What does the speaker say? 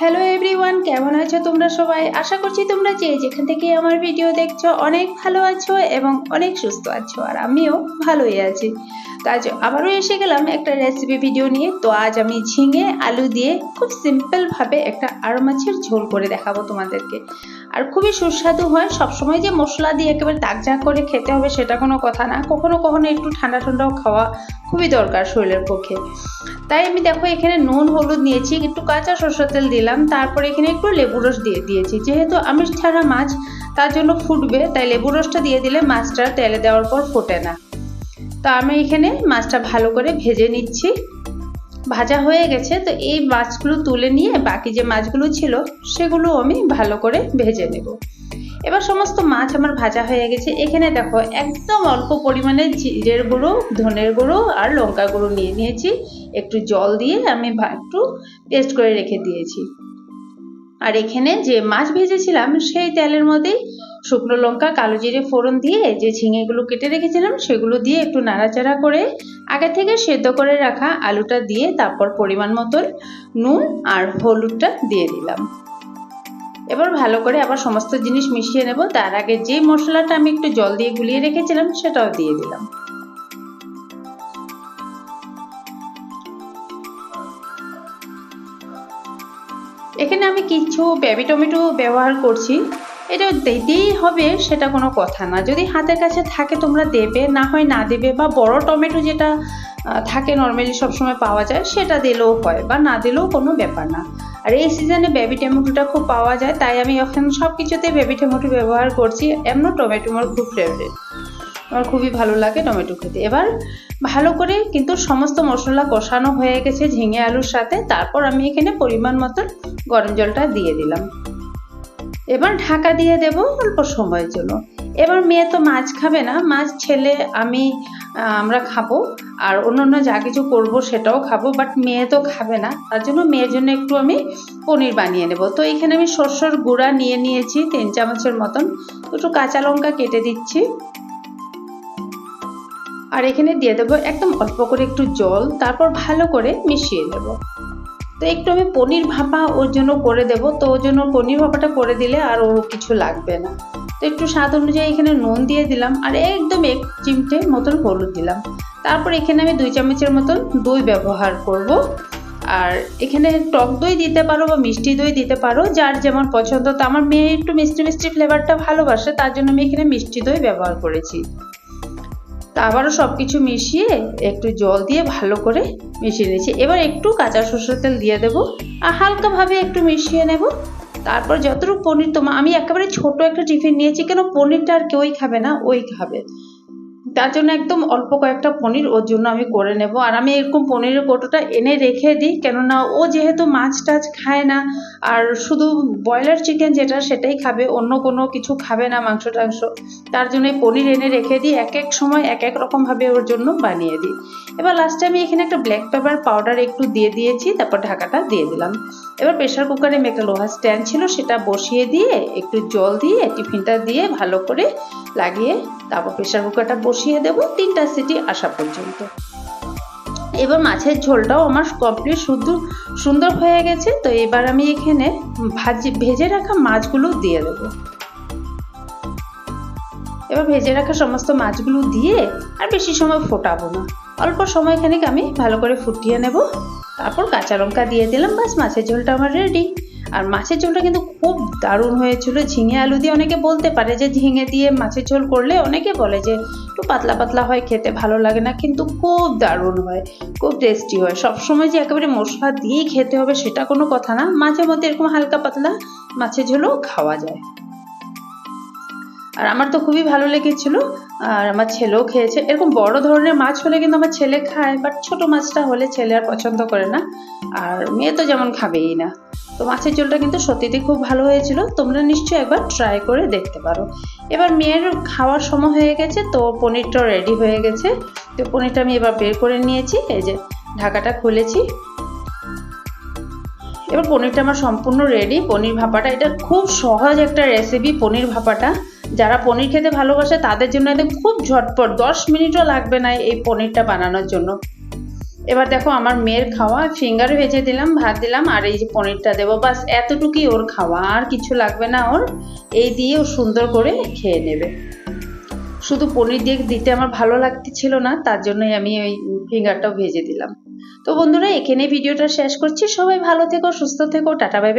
Hello everyone কেমন আছো তোমরা সবাই? আশা করছি তোমরা যে যেখান থেকে আমার ভিডিও দেখছ, অনেক ভালো আছো এবং অনেক সুস্থ আছো, আর আমিও ভালোই আছি। আজ আবারও এসে গেলাম একটা রেসিপি ভিডিও নিয়ে। তো আজ আমি ঝিঙে, আলু দিয়ে খুব সিম্পলভাবে একটা আড় মাছের ঝোল করে দেখাবো তোমাদেরকে। আর খুবই সুস্বাদু হয়। সবসময় যে মশলা দিয়ে একেবারে তাকঝাক করে খেতে হবে সেটা কোনো কথা না। কখনো কখনো একটু ঠান্ডা ঠান্ডাও খাওয়া খুবই দরকার শরীরের পক্ষে। তাই আমি দেখো এখানে নুন, হলুদ নিয়েছি, একটু কাঁচা সরষের তেল দিলাম। তারপরে এখানে একটু লেবু রস দিয়ে দিয়েছি। যেহেতু আমিষ ছাড়া মাছ তার জন্য ফুটবে, তাই লেবু রসটা দিয়ে দিলে মাছটা তেলে দেওয়ার পর ফোটে না। তো আমি এখানে মাছটা ভালো করে ভেজে নিচ্ছি। ভাজা হয়ে গেছে, তো এই মাছগুলো তুলে নিয়ে বাকি যে মাছগুলো ছিল, সেগুলো আমি ভালো করে ভেজে নেব। এবার সমস্ত মাছ আমার ভাজা হয়ে গেছে। এখানে দেখো, একদম অল্প পরিমাণে জিরের গুঁড়ো, ধনের গুঁড়ো আর লঙ্কা গুঁড়ো নিয়ে নিয়েছি। একটু জল দিয়ে আমি একটু পেস্ট করে রেখে দিয়েছি। আর এখানে যে মাছ ভেজেছিলাম, সেই তেলের মধ্যেই শুকনো লঙ্কা, কালো জিরে ফোড়ন দিয়ে যে ঝিঙেগুলো কেটে রেখেছিলাম, সেগুলো দিয়ে একটু নাড়াচাড়া করে আগে থেকে সেদ্ধ করে রাখা আলুটা দিয়ে তারপর পরিমাণ মতন নুন আর হলুদটা দিয়ে দিলাম। এবার ভালো করে আবার সমস্ত জিনিস মিশিয়ে নেব। তার আগে যে মশলাটা আমি একটু জল দিয়ে গুলিয়ে রেখেছিলাম, সেটাও দিয়ে দিলাম। এখানে আমি কিছু বেবি টমেটো ব্যবহার করছি। এটা দিতেই হবে সেটা কোনো কথা না। যদি হাতের কাছে থাকে তোমরা দেবে, না হয় না দেবে বা বড় টমেটো যেটা থাকে নর্মালি সবসময় পাওয়া যায় সেটা দিলেও হয় বা না দিলেও কোনো ব্যাপার না। আর এই সিজনে বেবি টমেটোটা খুব পাওয়া যায়, তাই আমি এখন সব কিছুতে বেবি টমেটো ব্যবহার করছি। এমন টমেটো আমার খুব ফেভারিট আমার খুবই ভালো লাগে টমেটো খেতে। এবার ভালো করে কিন্তু সমস্ত মশলা কষানো হয়ে গেছে ঝিঙে আলুর সাথে। তারপর আমি এখানে পরিমাণ মতন গরম জলটা দিয়ে দিলাম। এবার ঢাকা দিয়ে দেব অল্প সময়ের জন্য। এবার মেয়ে তো মাছ খাবে না, মাছ ছেলে আমি আমরা খাব। আর অন্য অন্য যা কিছু করব সেটাও খাব বাট মেয়ে তো খাবে না। তার জন্য মেয়ের জন্য একটু আমি পনির বানিয়ে নেব। তো এখানে আমি শস্যর গুঁড়া নিয়ে নিয়েছি, তিন চামচের মতন। একটু কাঁচা লঙ্কা কেটে দিচ্ছি। আর এখানে দিয়ে দেবো একদম অল্প করে একটু জল, তারপর ভালো করে মিশিয়ে দেব তো একটু আমি পনির ভাপা ওর জন্য করে দেব। তো ওর জন্য পনির ভাপাটা করে দিলে আর ওর কিছু লাগবে না। তো একটু স্বাদ অনুযায়ী এখানে নুন দিয়ে দিলাম আর একদম এক চিমটে মতন হলুদ দিলাম। তারপর এখানে আমি দুই চামচের মতন দই ব্যবহার করব। আর এখানে টক দই দিতে পারো বা মিষ্টি দই দিতে পারো, যার যেমন পছন্দ। তো আমার মেয়ে একটু মিষ্টি মিষ্টি ফ্লেভারটা ভালোবাসে, তার জন্য আমি এখানে মিষ্টি দই ব্যবহার করেছি। তা আবারও সব কিছু মিশিয়ে একটু জল দিয়ে ভালো করে মিশিয়ে নিয়েছি। এবার একটু কাঁচা সরষের তেল দিয়ে দেবো আর হালকাভাবে একটু মিশিয়ে নেব। তারপর যতটুকু পনির তোমা আমি একেবারে ছোট একটা টিফিন নিয়েছি, কেন পনিরটা আর কেউই খাবে না, ওই খাবে। তার জন্য একদম অল্প কয়েকটা পনির ওর জন্য আমি করে নেব। আর আমি এরকম পনিরের কোটোটা এনে রেখে দিই, কেননা ও যেহেতু মাছ টাছ খায় না, আর শুধু ব্রয়লার চিকেন যেটা সেটাই খাবে, অন্য কোনো কিছু খাবে না মাংস টাংস, তার জন্য পনির এনে রেখে দিই, এক এক সময় এক এক রকমভাবে ওর জন্য বানিয়ে দিই। এবার লাস্টে আমি এখানে একটা ব্ল্যাক পেপার পাউডার একটু দিয়ে দিয়েছি, তারপর ঢাকাটা দিয়ে দিলাম। এবার প্রেশার কুকারে একটা লোহার স্ট্যান্ড ছিল, সেটা বসিয়ে দিয়ে, একটু জল দিয়ে, টিফিনটা দিয়ে ভালো করে লাগিয়ে তারপর প্রেশার কুকারটা বসিয়ে দেবো তিনটা সিটি আসা পর্যন্ত। এবার মাছের ঝোলটাও আমার কমপ্লিট শুধু সুন্দর হয়ে গেছে, তো এবার আমি এখানে ভাজি, ভেজে রাখা মাছগুলো দিয়ে দেবো। এবার ভেজে রাখা সমস্ত মাছগুলো দিয়ে আর বেশি সময় ফোটাবো না। অল্প সময়খানিক আমি ভালো করে ফুটিয়ে নেব। তারপর কাঁচা লঙ্কা দিয়ে দিলাম বাস মাছের ঝোলটা আমার রেডি আর মাছের ঝোলটা কিন্তু খুব দারুণ হয়েছিল। ঝিঙে আলু দিয়ে অনেকে বলতে পারে যে ঝিঙে দিয়ে মাছের ঝোল করলে অনেকে বলে যে একটু পাতলা পাতলা হয়, খেতে ভালো লাগে না, কিন্তু খুব দারুণ হয়, খুব টেস্টি হয়। সবসময় যে একেবারে মশলা দিয়েই খেতে হবে সেটা কোনো কথা না। মাঝে মধ্যে এরকম হালকা পাতলা মাছের ঝোলও খাওয়া যায়। আর আমার তো খুবই ভালো লেগেছিল, আর আমার ছেলেও খেয়েছে। এরকম বড় ধরনের মাছ হলে কিন্তু আমার ছেলে খায় বাট ছোট মাছটা হলে ছেলে আর পছন্দ করে না। আর মেয়ে তো যেমন খাবেই না। তো মাছের ঝোলটা কিন্তু সত্যিতে খুব ভালো হয়েছিল। তোমরা নিশ্চয়ই একবার ট্রাই করে দেখতে পারো। এবার মেয়ের খাওয়ার সময় হয়ে গেছে, তো পনিরটাও রেডি হয়ে গেছে। তো পনিরটা আমি এবার বের করে নিয়েছি, এই যে ঢাকাটা খুলেছি। এবার পনিরটা আমার সম্পূর্ণ রেডি পনির ভাপাটা, এটা খুব সহজ একটা রেসিপি পনির ভাপাটা। যারা পনির খেতে ভালোবাসে, তাদের জন্য একদম খুব ঝটপট, দশ মিনিটও লাগবে না এই পনিরটা বানানোর জন্য। এবার দেখো আমার মেয়ের খাওয়া, ফিঙ্গার ভেজে দিলাম, ভাত দিলাম, আর এই যে পনিরটা দেবো। বাস, এতটুকুই ওর খাওয়া, আর কিছু লাগবে না ওর। এই দিয়ে ও সুন্দর করে খেয়ে নেবে। শুধু পনির দিয়ে দিতে আমার ভালো লাগতেছিল না, তার জন্যই আমি ওই ফিঙ্গারটাও ভেজে দিলাম। তো বন্ধুরা এখানে ভিডিওটা শেষ করছি। সবাই ভালো থেকো, সুস্থ থেকো, টাটা, বাই